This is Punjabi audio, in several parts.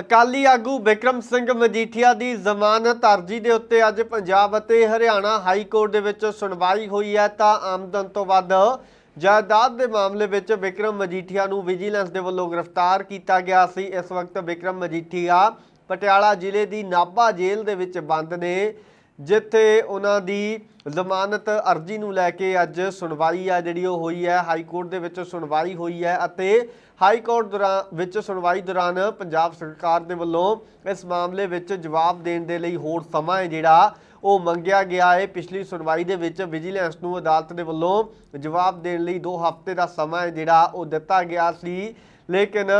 ਅਕਾਲੀ ਆਗੂ ਵਿਕਰਮ ਸਿੰਘ ਮਜੀਠੀਆ ਦੀ ਜ਼ਮਾਨਤ ਅਰਜ਼ੀ ਦੇ ਉੱਤੇ ਅੱਜ ਪੰਜਾਬ ਅਤੇ ਹਰਿਆਣਾ ਹਾਈ ਕੋਰਟ ਦੇ ਵਿੱਚ ਸੁਣਵਾਈ ਹੋਈ ਹੈ ਤਾਂ ਆਮਦਨ ਤੋਂ ਵੱਧ ਜਾਇਦਾਦ ਦੇ ਮਾਮਲੇ ਵਿੱਚ ਵਿਕਰਮ ਮਜੀਠੀਆ ਨੂੰ ਵਿਜੀਲੈਂਸ ਦੇ ਵੱਲੋਂ ਗ੍ਰਿਫਤਾਰ ਕੀਤਾ ਗਿਆ ਸੀ। ਇਸ ਵਕਤ ਵਿਕਰਮ ਮਜੀਠੀਆ ਪਟਿਆਲਾ ਜ਼ਿਲ੍ਹੇ ਦੀ ਨਾਭਾ ਜੇਲ੍ਹ ਦੇ ਵਿੱਚ ਬੰਦ ਨੇ। ਜਿੱਥੇ ਉਹਨਾਂ ਦੀ ਜ਼ਮਾਨਤ ਅਰਜ਼ੀ ਨੂੰ ਲੈ ਕੇ ਅੱਜ ਸੁਣਵਾਈ ਆ ਜਿਹੜੀ ਉਹ ਹੋਈ ਹੈ, ਹਾਈ ਕੋਰਟ ਦੇ ਵਿੱਚ ਸੁਣਵਾਈ ਹੋਈ ਹੈ ਅਤੇ ਹਾਈ ਕੋਰਟ ਦੌਰਾਨ, ਵਿੱਚ ਸੁਣਵਾਈ ਦੌਰਾਨ ਪੰਜਾਬ ਸਰਕਾਰ ਦੇ ਵੱਲੋਂ ਇਸ ਮਾਮਲੇ ਵਿੱਚ ਜਵਾਬ ਦੇਣ ਦੇ ਲਈ ਹੋਰ ਸਮਾਂ ਹੈ ਜਿਹੜਾ ਉਹ ਮੰਗਿਆ ਗਿਆ ਹੈ। ਪਿਛਲੀ ਸੁਣਵਾਈ ਦੇ ਵਿੱਚ ਵਿਜੀਲੈਂਸ ਨੂੰ ਅਦਾਲਤ ਦੇ ਵੱਲੋਂ ਜਵਾਬ ਦੇਣ ਲਈ 2 ਹਫ਼ਤੇ ਦਾ ਸਮਾਂ ਹੈ ਜਿਹੜਾ ਉਹ ਦਿੱਤਾ ਗਿਆ ਸੀ। ਲੇਕਿਨ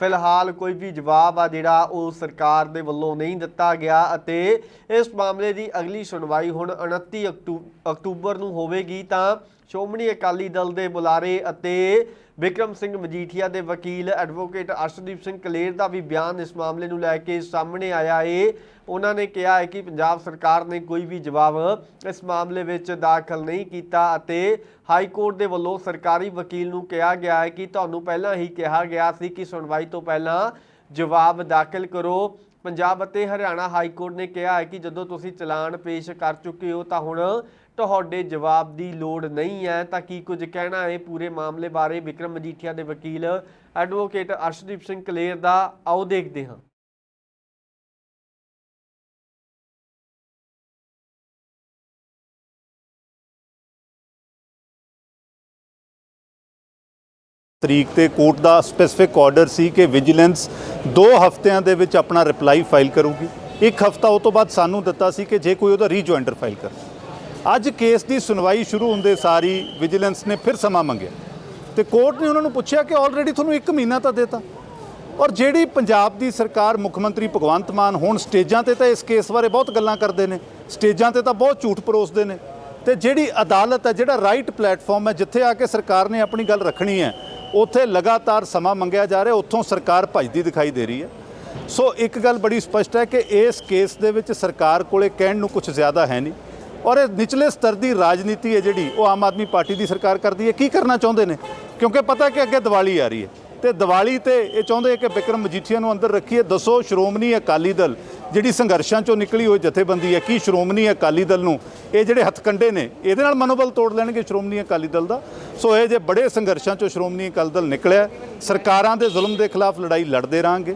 ਫਿਲਹਾਲ ਕੋਈ ਵੀ ਜਵਾਬ ਆ ਜਿਹੜਾ ਉਹ ਸਰਕਾਰ ਦੇ ਵੱਲੋਂ ਨਹੀਂ ਦਿੱਤਾ ਗਿਆ ਅਤੇ ਇਸ ਮਾਮਲੇ ਦੀ ਅਗਲੀ ਸੁਣਵਾਈ ਹੁਣ 29 ਅਕਤੂ- ਅਕਤੂਬਰ ਨੂੰ ਹੋਵੇਗੀ ਤਾਂ ਸ਼੍ਰੋਮਣੀ ਅਕਾਲੀ ਦਲ ਦੇ ਬੁਲਾਰੇ ਅਤੇ ਵਿਕਰਮ ਸਿੰਘ ਮਜੀਠੀਆ ਦੇ ਵਕੀਲ ਐਡਵੋਕੇਟ ਅਰਸ਼ਦੀਪ ਸਿੰਘ ਕਲੇਰ ਦਾ ਵੀ ਬਿਆਨ ਇਸ ਮਾਮਲੇ ਨੂੰ ਲੈ ਕੇ ਸਾਹਮਣੇ ਆਇਆ ਏ। ਉਹਨਾਂ ਨੇ ਕਿਹਾ ਹੈ ਕਿ ਪੰਜਾਬ ਸਰਕਾਰ ਨੇ ਕੋਈ ਵੀ ਜਵਾਬ ਇਸ ਮਾਮਲੇ ਵਿੱਚ ਦਾਖਲ ਨਹੀਂ ਕੀਤਾ ਅਤੇ ਹਾਈ ਕੋਰਟ ਦੇ ਵੱਲੋਂ ਸਰਕਾਰੀ ਵਕੀਲ ਨੂੰ ਕਿਹਾ ਗਿਆ ਹੈ ਕਿ ਤੁਹਾਨੂੰ ਪਹਿਲਾਂ ਹੀ ਕਿਹਾ ਗਿਆ ਸੀ ਕਿ ਸੁਣਵਾਈ ਤੋਂ ਪਹਿਲਾਂ ਜਵਾਬ ਦਾਖਲ ਕਰੋ। ਪੰਜਾਬ ਅਤੇ ਹਰਿਆਣਾ ਹਾਈ ਕੋਰਟ ਨੇ ਕਿਹਾ ਹੈ ਕਿ ਜਦੋਂ ਤੁਸੀਂ ਚਲਾਨ ਪੇਸ਼ ਕਰ ਚੁੱਕੇ ਹੋ ਤਾਂ ਹੁਣ ਤੁਹਾਡੇ ਜਵਾਬ ਦੀ ਲੋੜ ਨਹੀਂ ਹੈ। ਤਾਂ ਕੀ ਕੁਝ ਕਹਿਣਾ ਹੈ ਪੂਰੇ ਮਾਮਲੇ ਬਾਰੇ? ਵਿਕਰਮ ਮਜੀਠੀਆ ਦੇ ਵਕੀਲ ਐਡਵੋਕੇਟ ਅਰਸ਼ਦੀਪ ਸਿੰਘ ਕਲੇਰ ਦਾ। ਆਓ ਦੇਖਦੇ ਹਾਂ। ਤਰੀਕ ਤੇ ਕੋਰਟ ਦਾ ਸਪੈਸੀਫਿਕ ਆਰਡਰ ਸੀ ਕਿ ਵਿਜੀਲੈਂਸ 2 ਹਫ਼ਤਿਆਂ ਦੇ ਵਿੱਚ ਆਪਣਾ ਰਿਪਲਾਈ ਫਾਈਲ ਕਰੂਗੀ। ਇੱਕ ਹਫ਼ਤਾ ਉਹ ਤੋਂ ਬਾਅਦ ਸਾਨੂੰ ਦਿੱਤਾ ਸੀ ਕਿ ਜੇ ਕੋਈ ਉਹਦਾ ਰੀਜੁਆਇੰਟਰ ਫਾਈਲ ਕਰ। ਅੱਜ ਕੇਸ ਦੀ ਸੁਣਵਾਈ ਸ਼ੁਰੂ ਹੁੰਦੇ ਸਾਰੀ ਵਿਜੀਲੈਂਸ ਨੇ ਫਿਰ ਸਮਾਂ ਮੰਗਿਆ। ਤੇ ਕੋਰਟ ਨੇ ਉਹਨਾਂ ਨੂੰ ਪੁੱਛਿਆ ਕਿ ਆਲਰੇਡੀ ਤੁਹਾਨੂੰ 1 ਮਹੀਨਾ ਤਾਂ ਦਿੱਤਾ। ਔਰ ਜਿਹੜੀ ਪੰਜਾਬ ਦੀ ਸਰਕਾਰ ਮੁੱਖ ਮੰਤਰੀ ਭਗਵੰਤ ਮਾਨ ਹੁਣ ਸਟੇਜਾਂ ਤੇ ਤਾਂ ਇਸ ਕੇਸ ਬਾਰੇ ਬਹੁਤ ਗੱਲਾਂ ਕਰਦੇ ਨੇ। ਸਟੇਜਾਂ ਤੇ ਤਾਂ ਬਹੁਤ ਝੂਠ ਪਰੋਸਦੇ ਨੇ। ਤੇ ਜਿਹੜੀ ਅਦਾਲਤ ਹੈ, ਜਿਹੜਾ ਰਾਈਟ ਪਲੇਟਫਾਰਮ ਹੈ, ਜਿੱਥੇ ਆ ਕੇ ਸਰਕਾਰ ਨੇ ਆਪਣੀ ਗੱਲ ਰੱਖਣੀ ਹੈ ਉੱਥੇ ਲਗਾਤਾਰ ਸਮਾਂ ਮੰਗਿਆ ਜਾ ਰਿਹਾ, ਉੱਥੋਂ ਸਰਕਾਰ ਭੱਜਦੀ ਦਿਖਾਈ ਦੇ ਰਹੀ ਹੈ। ਸੋ ਇੱਕ ਗੱਲ ਬੜੀ ਸਪਸ਼ਟ ਹੈ ਕਿ ਇਸ ਕੇਸ ਦੇ ਵਿੱਚ ਸਰਕਾਰ ਕੋਲੇ ਕਹਿਣ ਨੂੰ ਕੁਝ ਜ਼ਿਆਦਾ ਹੈ ਨਹੀਂ। ਔਰ ਇਹ ਨਿਚਲੇ ਸਤਰ ਦੀ ਰਾਜਨੀਤੀ ਹੈ ਜਿਹੜੀ, ਉਹ ਆਮ ਆਦਮੀ ਪਾਰਟੀ ਦੀ ਸਰਕਾਰ ਕਰਦੀ ਹੈ। ਕੀ ਕਰਨਾ ਚਾਹੁੰਦੇ ਨੇ? ਕਿਉਂਕਿ ਪਤਾ ਕਿ ਅੱਗੇ ਦੀਵਾਲੀ ਆ ਰਹੀ ਹੈ। ਤੇ ਦੀਵਾਲੀ ਤੇ ਇਹ ਚਾਹੁੰਦੇ ਕਿ ਵਿਕਰਮ ਮਜੀਠੀਆ ਨੂੰ ਅੰਦਰ ਰੱਖੀਏ। ਦੱਸੋ, ਸ਼੍ਰੋਮਣੀ ਅਕਾਲੀ ਦਲ ਜਿਹੜੀ ਸੰਘਰਸ਼ਾਂ ਚੋਂ ਨਿਕਲੀ ਹੋਈ ਜਥੇਬੰਦੀ ਹੈ, ਕੀ ਸ਼੍ਰੋਮਣੀ ਅਕਾਲੀ ਦਲ ਨੂੰ ਇਹ ਜਿਹੜੇ ਹੱਥਕੰਡੇ ਨੇ, ਇਹਦੇ ਨਾਲ ਮਨੋਬਲ ਤੋੜ ਲੈਣਗੇ ਸ਼੍ਰੋਮਣੀ ਅਕਾਲੀ ਦਲ ਦਾ? ਸੋ ਇਹ ਜੇ ਬੜੇ ਸੰਘਰਸ਼ਾਂ ਚੋਂ ਸ਼੍ਰੋਮਣੀ ਅਕਾਲੀ ਦਲ ਨਿਕਲਿਆ, ਸਰਕਾਰਾਂ ਦੇ ਜ਼ੁਲਮ ਦੇ ਖਿਲਾਫ ਲੜਾਈ ਲੜਦੇ ਰਾਂਗੇ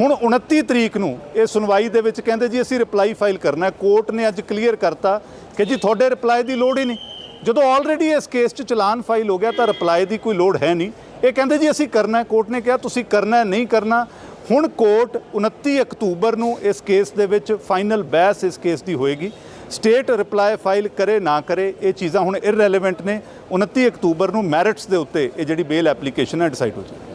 ਹੁਣ 29 ਤਰੀਕ ਨੂੰ ਇਹ ਸੁਣਵਾਈ ਦੇ ਵਿੱਚ ਕਹਿੰਦੇ ਜੀ ਅਸੀਂ ਰਿਪਲਾਈ ਫਾਈਲ ਕਰਨਾ ਕੋਰਟ ਨੇ ਅੱਜ ਕਲੀਅਰ ਕਰਤਾ ਕਿ ਜੀ ਤੁਹਾਡੇ ਰਿਪਲਾਈ ਦੀ ਲੋੜ ਹੀ ਨਹੀਂ। ਜਦੋਂ ਆਲਰੇਡੀ ਇਸ ਕੇਸ 'ਚ ਚਲਾਨ ਫਾਈਲ ਹੋ ਗਿਆ ਤਾਂ ਰਿਪਲਾਈ ਦੀ ਕੋਈ ਲੋੜ ਹੈ ਨਹੀਂ। ਇਹ ਕਹਿੰਦੇ ਜੀ ਅਸੀਂ ਕਰਨਾ ਕੋਰਟ ਨੇ ਕਿਹਾ ਤੁਸੀਂ ਕਰਨਾ ਨਹੀਂ ਕਰਨਾ ਹੁਣ ਕੋਰਟ 29 ਅਕਤੂਬਰ ਨੂੰ ਇਸ ਕੇਸ ਦੇ ਵਿੱਚ ਫਾਈਨਲ ਬਹਿਸ ਇਸ ਕੇਸ ਦੀ ਹੋਏਗੀ। ਸਟੇਟ ਰਿਪਲਾਈ ਫਾਈਲ ਕਰੇ ਨਾ ਕਰੇ, ਇਹ ਚੀਜ਼ਾਂ ਹੁਣ ਇਰਰੈਲੇਵੈਂਟ ਨੇ। 29 ਅਕਤੂਬਰ ਨੂੰ ਮੈਰਿਟਸ ਦੇ ਉੱਤੇ ਇਹ ਜਿਹੜੀ ਬੇਲ ਐਪਲੀਕੇਸ਼ਨ ਹੈ, ਡਿਸਾਈਡ ਹੋ ਜਾਏ